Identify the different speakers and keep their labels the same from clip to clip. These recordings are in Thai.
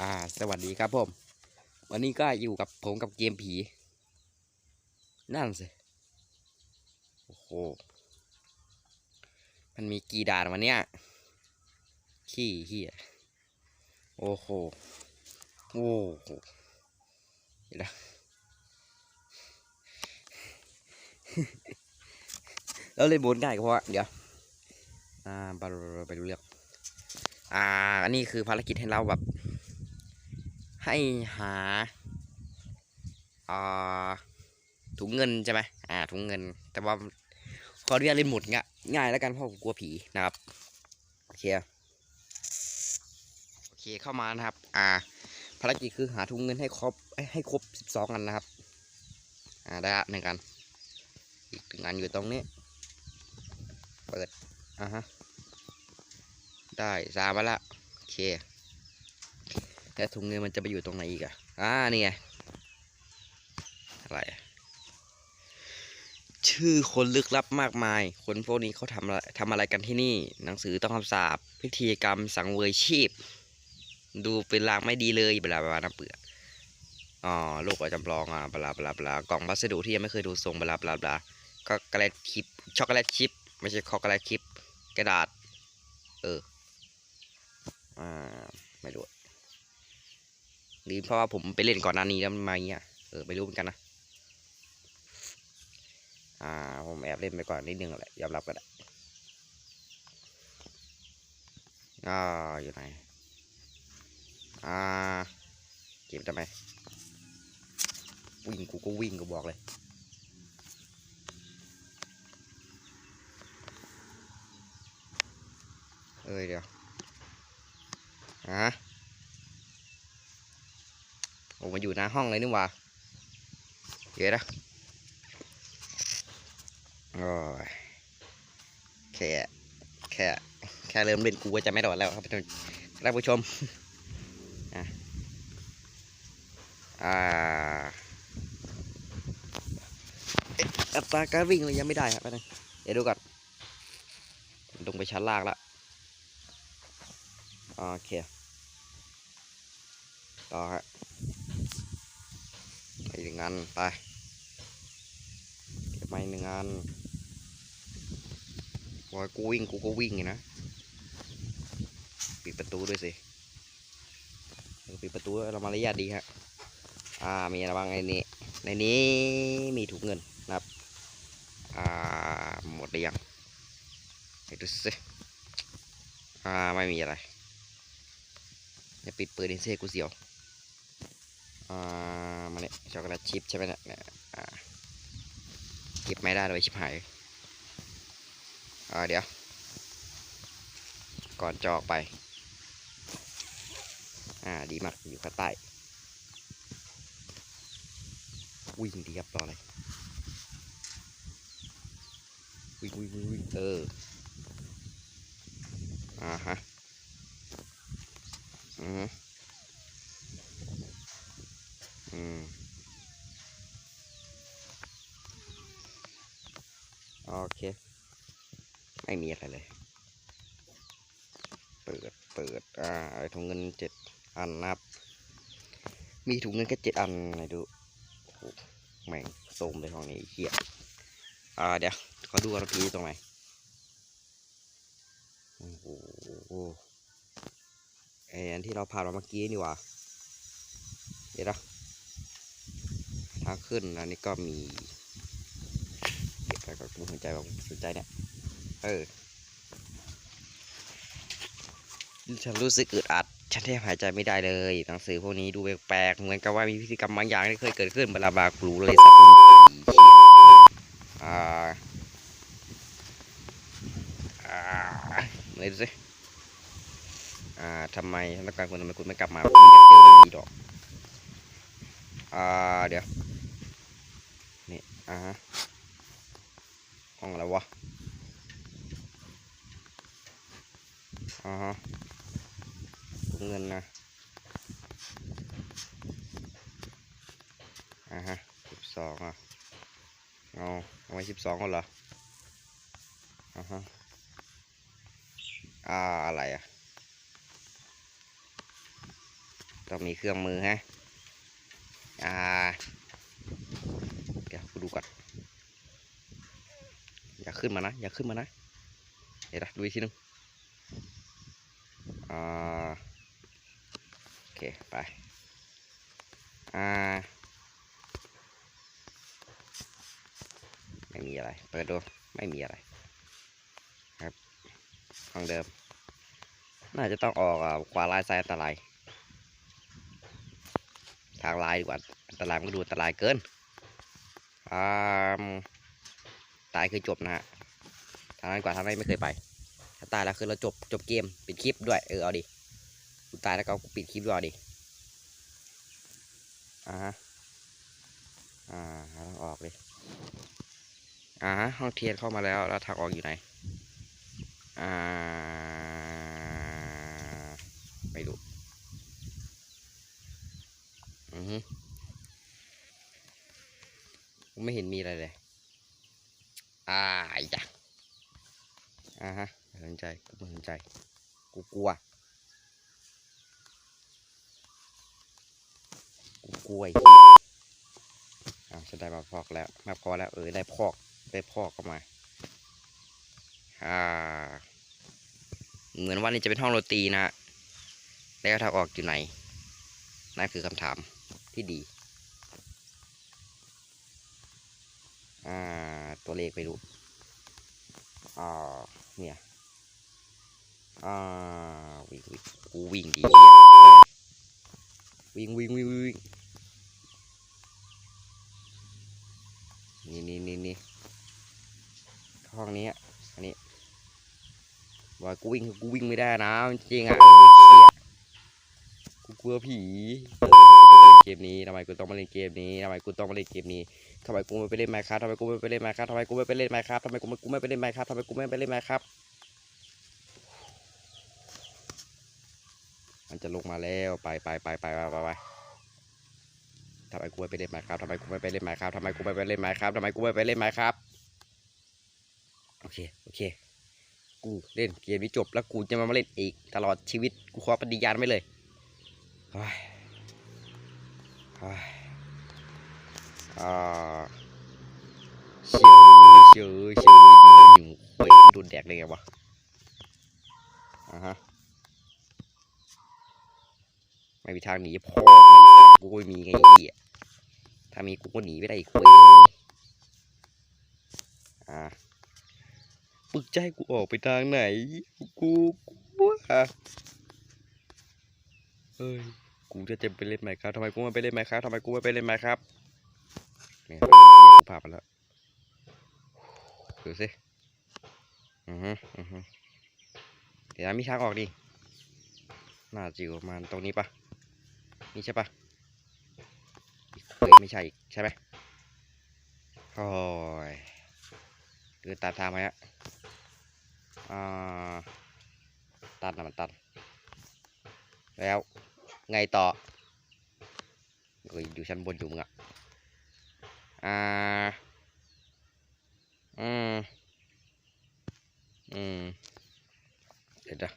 Speaker 1: อ่า สวัสดีครับผม วันนี้ก็อยู่กับผมกับเกมผี นั่นสิ โอ้โห มันมีกี่ด่านวันเนี้ย ขี้เหี้ย โอ้โห โอ้โหเดี๋ยวแล้วเลยบนง่ายก็เพราะว่าเดี๋ยว อ่าไปไปดูเรื่องอ่า อันนี้คือภารกิจให้เราแบบ ให้หาถุงเงินใช่ไหมอ่าถุงเงิน แต่ว่าขออนุญาตเล่นหมดง่ายง่ายแล้วกันเพราะผมกลัวผีนะครับโอเคโอเคเข้ามานะครับ อ่า ภารกิจคือหาถุงเงินให้ครบให้ครบสิบสองอันนะครับ อ่าได้ละหนึ่งอันอีกหนึ่งอันอยู่ตรงนี้เปิดอ่าฮะได้สามมาละโอเค แล้วถุงเงินมันจะไปอยู่ตรงไหนอีกอะอ่านี่ไงอะไรชื่อคนลึกลับมากมาย คนพวกนี้เขาทำอะไรทำอะไรกันที่นี่ หนังสือต้องคำสาปพิธีกรรมสังเวยชีพ ดูเป็นลางไม่ดีเลยบลาบลาน้ำเปลือกอ๋อโลกประจำลองอะบลาบลาบลากล่องพัสดุที่ยังไม่เคยดูทรงบลาบลาบลาก็กระแลตชิปช็อกโกแลตชิป ไม่ใช่ช็อกโกแลตชิป กระดาษ เออ อ่า ไม่รู้ หรือเพราะว่าผมไปเล่นก่อนหน้านี้แล้วมันมาอย่างเงี้ยเออไม่รู้เหมือนกันนะอ่าผมแอบเล่นไปก่อนนิดนึงแหละยอมรับก็ได้อ่าอยู่ไหนอ่าเก็บทำไมวิ่งกูก็วิ่งกูบอกเลยเอ้ยเดี๋ยวฮะ โอ้มาอยู่หน้าห้องเลยนี่ว่าเดี๋ยวนะโอ้ยแค่แค่แค่เริ่มเล่นกูก็จะไม่รอดแล้วครับท่านท่านผู้ชมอะอ่าอัตราการวิ่งเลยยังไม่ได้ครับแป๊บนึงเดี๋ยวดูก่อนลงไปชั้นล่างละโอเคต่อฮะไปห นึ่งอันไปเก็บไปหนึ่งอันบอยกูวิ่งกูก็วิ่งไงนะปิดประตูด้วยสิปิดประตูเรามารยาทดีฮะอ่ามีอะไรบ้างในนี้ในนี้มีถุงเงินนะครับอ่าหมดหรือยังไปดูสิอ่าไม่มีอะไรอย่าปิดเปิดดินเซ่กูเสียว อ่ามาเนี่ยช็อกโกแลตชิพใช่ไหมเนี่ยเนี่ยอ่าเก็บไม่ได้เลยชิบหายอ่าเดี๋ยว ก่อนจอกไป อ่าดีมากอยู่ข้างใต้วิ่งดีครับรออะไรวิ่งวิ่งวิ่งวิ่งเอออ่าฮะอือม โอเค ไม่มีอะไรเลย เปิด เปิด อ่าถุงเงินเจ็ดอันนับ มีถุงเงินแค่เจ็ดอันไหนดูโอ้โหแม่งโสมเลยห้องนี้เหี้ยอ่าเดี๋ยวขอดูกันพีตรงไหนโอ้โหไออันที่เราผ่านมาเมื่อกี้นี่ว่าเดี๋ยวนะทางขึ้นอันนี้ก็มีเก็บไปก่อนกูสนใจแบบสนใจเนี่ย เออ ฉันรู้สึกอึดอัด ฉันแทบหายใจไม่ได้เลย หนังสือพวกนี้ดูแปลกๆ เหมือนกับว่ามีพิธีกรรมบางอย่างที่เคยเกิดขึ้นบลาบลากูรู้เลยสักคนเชี่ยอ่าอ่าเลยดูสิอ่าทำไมต้องการคุณทำไมคุณไม่กลับมาผมไม่อยากเจอมันดีดอก อ่า เดี๋ยว นี่ อ่าฮะห้องอะไรวะ อ่าฮะถุงเงินนะอ่าฮะสิบสองอะเอาเอาไว้สิบสองก็เหรออ่าฮะอ่าอะไรอะต้องมีเครื่องมือฮะ อ่า เดี๋ยวกูดูก่อน อย่าขึ้นมานะ อย่าขึ้นมานะ เดี๋ยวนะดูอีกทีหนึง อ่าโอเค ไป อ่า ไม่มีอะไร เปิดดู ไม่มีอะไร ครับห้องเดิม น่าจะต้องออกอะขวาลายซ้ายอันตราย ทางลายดีกว่า อันตรายมันก็ดูอันตรายเกิน อ่า ตายคือจบนะฮะ ทางนั้นกว่าทางนั้ไม่เคยไป ตายแล้วคือเราจบจบเกมปิดคลิปด้วยเออเอาดิกูตายแล้วก็กูปิดคลิปด้วยเอาดิอ่าฮะอ่าเราต้องออกเลยอ่าฮะห้องเทียนเข้ามาแล้วแล้วทางออกอยู่ไหนอ่าไม่รู้อือฮึไม่เห็นมีอะไรเลยอ่าอ้จ้ะอ่าฮะ ใจกูไม่สนใจ กูกลัว กูกลัวอ้เหี้ยอ่าฉันได้มาพอกแล้ว มาพอแล้วเออได้พอก ได้พอกเข้ามาอ่าเหมือนว่านี่จะเป็นห้องโรตีนะฮะแล้วทางออกอยู่ไหน นั่นคือคำถามที่ดี อ่า ตัวเลขไปดูอ่าเนี่ย อ่าวิ่งวิ่งกูวิ่งดีวิ่งวิ่งวิ่งวิ่งนี่นี่นี่นี่ห้องนี้อันนี้ว่ากูวิ่งกูวิ่งไม่ได้นะจริงอะเออเชี่ยกูกลัวผีเกูต้องมาเล่นเกมนี้ทำไมกูต้องมาเล่นเกมนี้ทำไมกูต้องมาเล่นเกมนี้ทำไมกูไม่ไปเล่นไมค์ครับทำไมกูไม่ไปเล่นไมค์ครับทำไมกูไม่ไปเล่นไมค์ครับทำไมกูไม่กูไม่ไปเล่นไมค์ครับทำไมกูไม่ไปเล่นไมค์ครับ มันจะลงมาแล้วไปไปไปไปไปไปทำไมกูไม่ไปเล่นไมค์ครับทำไมกูไม่ไปเล่นไมค์ครับทำไมกูไม่ไปเล่นไมค์ครับทำไมกูไม่ไปเล่นไมค์ครับโอเคโอเค กูเล่นเกมนี้จบแล้วกูจะมาเล่นอีก ตลอดชีวิตกูขอปฏิญาณไว้เลยเฮ้ยเฮ้ยอ่าเฉยเฉยเฉยหนูหนูเว้ยโดนแดกเลยไงวะอ่าฮะ ไม่มีทางหนีพ่อไงสัตว์กูไม่มีไงไอ้เหี้ยถ้ามีกูก็หนีไม่ได้อีกเว้ยอ่าปึกใจกูออกไปทางไหน กูกลัวเฮ้ยกูจะจะไปเล่นไหมครับทำไมกูไม่ไปเล่นไหมครับทำไมกูไม่ไปเล่นไหมครับเนี่ยเหี้ยกูพาไปแล้วดูสิอือฮึอือฮึเดี๋ยวมีทางออกดิน่าจะอยู่ประมาณตรงนี้ปะ นี่ใช่ปะเฮ้ยไม่ใช่อีกใช่ไหมโอ้ยเดินตามทางไปฮะอ่าตัดนะมันตัด แล้ว ไงต่อเอ้ยอยู่ชั้นบนอยู่มึงอะอ่า อืม อืม เดี๋ยวนะ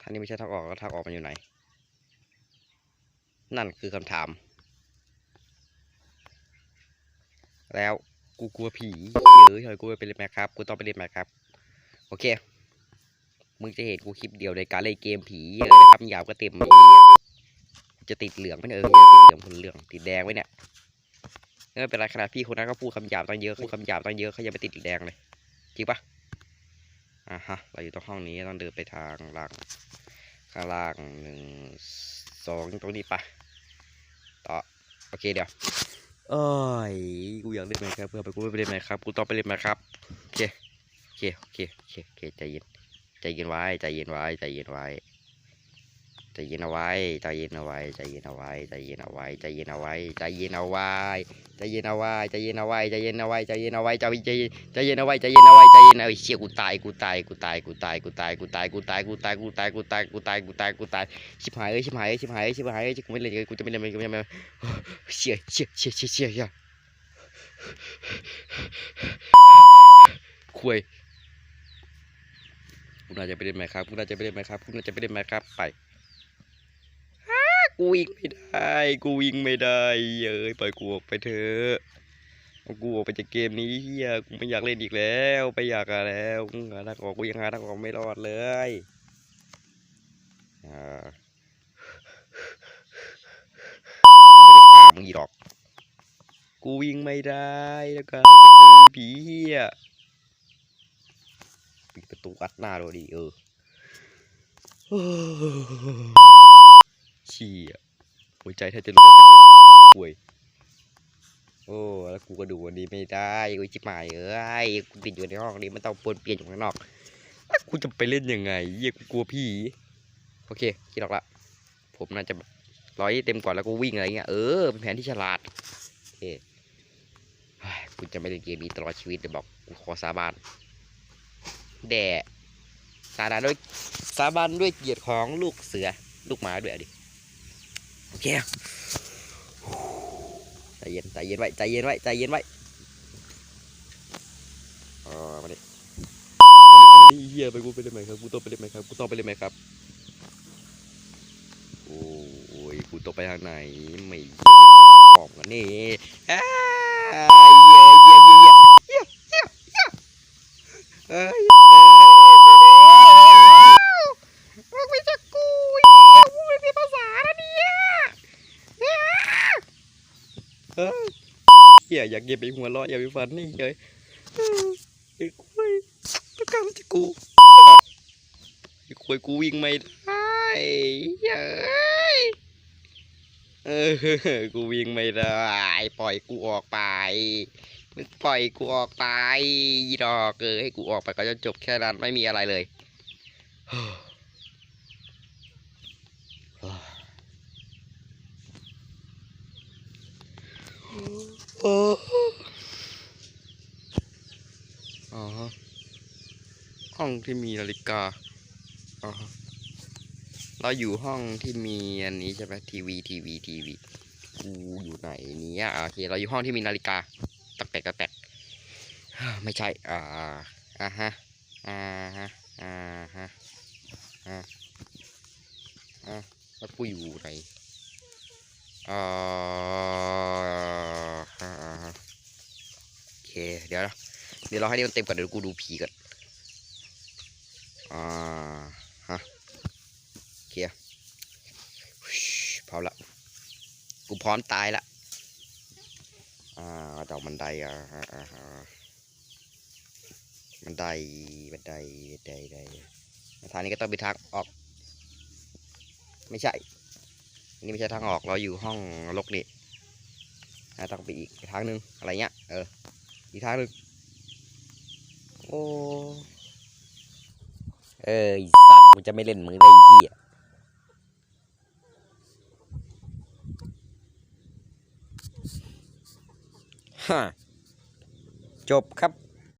Speaker 1: ทางนี้ไม่ใช่ทางออกแล้วทางออกมันอยู่ไหน นั่นคือคำถาม แล้วกูกลัวผีเยอเฮ้ยกูไปเล่นแมคครับ กูต้องไปเล่นแมคครับ โอเค มึงจะเห็นกูคลิปเดียวในการเล่นเกมผีเยอะนะครับยาวก็เต็มไอ้เหี้ยจะติดเหลืองไม่เออะติดเหลืองคนเหลือง ติดแดงไว้เนี่ยไม่เป็นไรขนาดพี่คนนั้นก็พูดคำหยาบตั้งเยอะพูดคำหยาบตั้งเยอะเขายังไปติดแดงเลย จริงปะอะฮะ เราอยู่ตรงห้องนี้ต้องเดินไปทางล่าง ข้างล่างหนึ่ง สองตรงนี้ปะต่อโอเคเดี๋ยวโอ้ยกูอยากเล่นไหมครับเพื่อไปกูไม่ไปเล่นไหมครับกูต้องไปเล่นไหมครับโอเคโอเคโอเคโอเคใจเย็นใจเย็นไว้ใจเย็นไว้ใจเย็นไว้ ใจเย็นเอาไว้ใจเย็นเอาไว้ใจเย็นเอาไว้ใจเย็นเอาไว้ใจเย็นเอาไว้ใจเย็นเอาไว้ใจเย็นเอาไว้ใจเย็นเอาไว้ใจเย็นเอาไว้ใจเย็นเอาไว้ใจเย็นใจเย็นเอาไว้ใจเย็นเอาไว้ใจเย็นเอาไว้เชี่ยกูตายกูตายกูตายกูตายกูตายกูตายกูตายกูตายกูตายกูตายกูตายกูตายกูตายชิบหายเอ้ยชิบหายเอ้ยชิบหายเอ้ยชิบหายเอ้ยกูไม่เล่นกูจะไม่เล่นกูจะไม่เชี่ยเชี่ยเชี่ยเชี่ยเชี่ยเชี่ยคุยกูน่าจะไปเล่นไหมครับกูน่าจะไปเล่นไหมครับกูน่าจะไปเล่นไหมครับไป กูวิ่งไม่ได้ กูวิ่งไม่ได้เย้ยปล่อยกูออกไปเถอะกูออกไปจากเกมนี้เฮียกูไม่อยากเล่นอีกแล้วไปอยากอะแล้วมึงหาทางออกกูยังหาทางออกไม่รอดเลยอ่ากูไม่ได้ฆ่ามึงอีหรอก กูวิ่งไม่ได้แล้วกันจะกูผีเฮียปิดประตูอัดหน้าดูดิเออี่หัวใจแทบจะหลุดออกจากอกป่วยโอ้แล้วกูก็ดูวันนี้ไม่ได้กูจิบหายเอ้ยกูติดอยู่ในห้องนี้มันต้องปนเปลี่ยนอยู่ข้างนอกแล้วกูจะไปเล่นยังไงเยี่ยกูกลัวผีโอเคคิดออกละผมน่าจะร้อยเต็มก่อนแล้วกูวิ่งอะไรเงี้ยเออเป็นแผนที่ฉลาดโอเคเฮ้ยกูจะไม่เล่นเกมนี้ตลอดชีวิตเลยบอกกูขอสาบานแด่สาบานด้วยสาบานด้วยเกียรติของลูกเสือลูกหมาด้วยอดิ โอเคใจเย็นใจเย็นไว้ใจเย็นไว้ใจเย็นไว้เออมาดิมาดิมาดิเฮียไปกูไปเล่นไหมครับกูต้องไปเล่นไหมครับกูต้องไปเล่นไหมครับโอ้ยกูต้องไปทางไหนไม่เหี้ยจะตาปอมกันนี่อ้าเหี้ยเหี้ยเหี้ยเหี้ยเหี้ยเหี้ยเหี้ยเอ้ยมึงไม่จักกูเหี้ยมึงไม่มีภาษานะเนี่ยอ้าเอ้ยเหี้ย อยากเก็บไปหัวเราะอย่าไปฟันนี่เลยไอ้คุยต้องการจะกูไอ้คุยกูวิ่งไม่ได้เย้ยเออกูวิ่งไม่ได้ปล่อยกูออกไปมึงปล่อยกูออกไปอีดอกเออให้กูออกไปก็จะจบแค่นั้นไม่มีอะไรเลย โอ๋อห้องที่มีนาฬิกาอ๋อเราอยู่ห้องที่มีอันนี้ใช่ไหมทีวีทีวีทีวีกูอยู่ไหนเนี่ยอะโอเคเราอยู่ห้องที่มีนาฬิกาตกแตกตกแตกไม่ใช่อ่าอ่าฮะอ่าฮะอ่าฮะอ่าอ่าแล้วกูอยู่ไหนอ่าอ่าอ่าโอ เดี๋ยวนะเดี๋ยวเราให้นี่มันเต็มก่อนเดี๋ยวกูดูผีก่อนอ่าฮะโอเคพร้อมละกูพร้อมตายละอ่าดอกบันไดอ่าอ่าอ่าอ่าบันไดบันไดบันไดบันไดทางนี้ก็ต้องไปทางออก ไม่ใช่ นี่ไม่ใช่ทางออกเราอยู่ห้องลกนี่ต้องไปอีกทางหนึ่งอะไรเงี้ยเออ อีกทางหนึ่งโอ้เออสัตว์กูจะไม่เล่นมือได้ไอ้เหี้ยฮะจบครับ